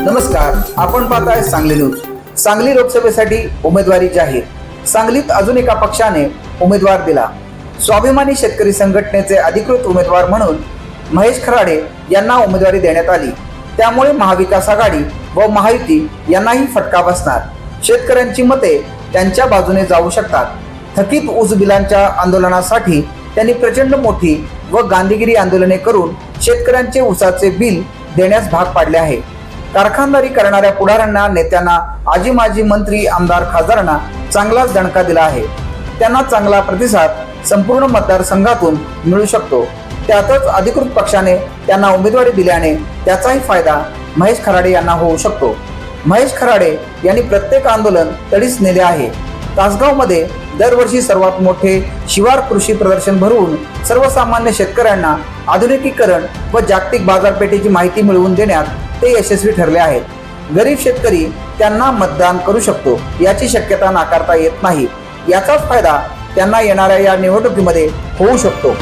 नमस्कार आपण पाहताय सांगली न्यूज. सांगली लोकसभेसाठी उमेदवारी जाहीर. सांगलीत अजून एका पक्षाने उमेदवार दिला. स्वाभिमानी शेतकरी संघटनेचे अधिकृत उमेदवार म्हणून महेश खराडे यांना उमेदवारी देण्यात आली. त्यामुळे महाविकास आघाडी व महायुती यांनाही फटका बसणार. शेतकऱ्यांची मते त्यांच्या बाजूने जाऊ शकतात. थकीत ऊस बिलांच्या आंदोलनासाठी त्यांनी प्रचंड मोठी व गांधीगिरी आंदोलने करून शेतकऱ्यांचे ऊसाचे बिल देण्यास भाग पाडले आहे. कारखानदारी करणाऱ्या पुढाऱ्यांना नेत्यांना आजी माजी मंत्री आमदार खासदारांना चांगलाच दणका दिला आहे. त्यांना चांगला प्रतिसाद संपूर्ण मतदारसंघातून मिळू शकतो. त्यातच अधिकृत पक्षाने त्यांना उमेदवारी दिल्याने त्याचाही फायदा महेश खराडे यांना होऊ शकतो. महेश खराडे यांनी प्रत्येक आंदोलन तडीस नेले आहे. तासगावमध्ये दरवर्षी सर्वात मोठे शिवार कृषी प्रदर्शन भरवून सर्वसामान्य शेतकऱ्यांना आधुनिकीकरण व जागतिक बाजारपेठेची माहिती मिळवून देण्यात ते यशस्वी ठरले आहेत. गरीब शेतकरी त्यांना मतदान करू शकतो याची शक्यता नाकारता येत नाही. याचाच फायदा त्यांना येणाऱ्या या निवडणुकीमध्ये होऊ शकतो.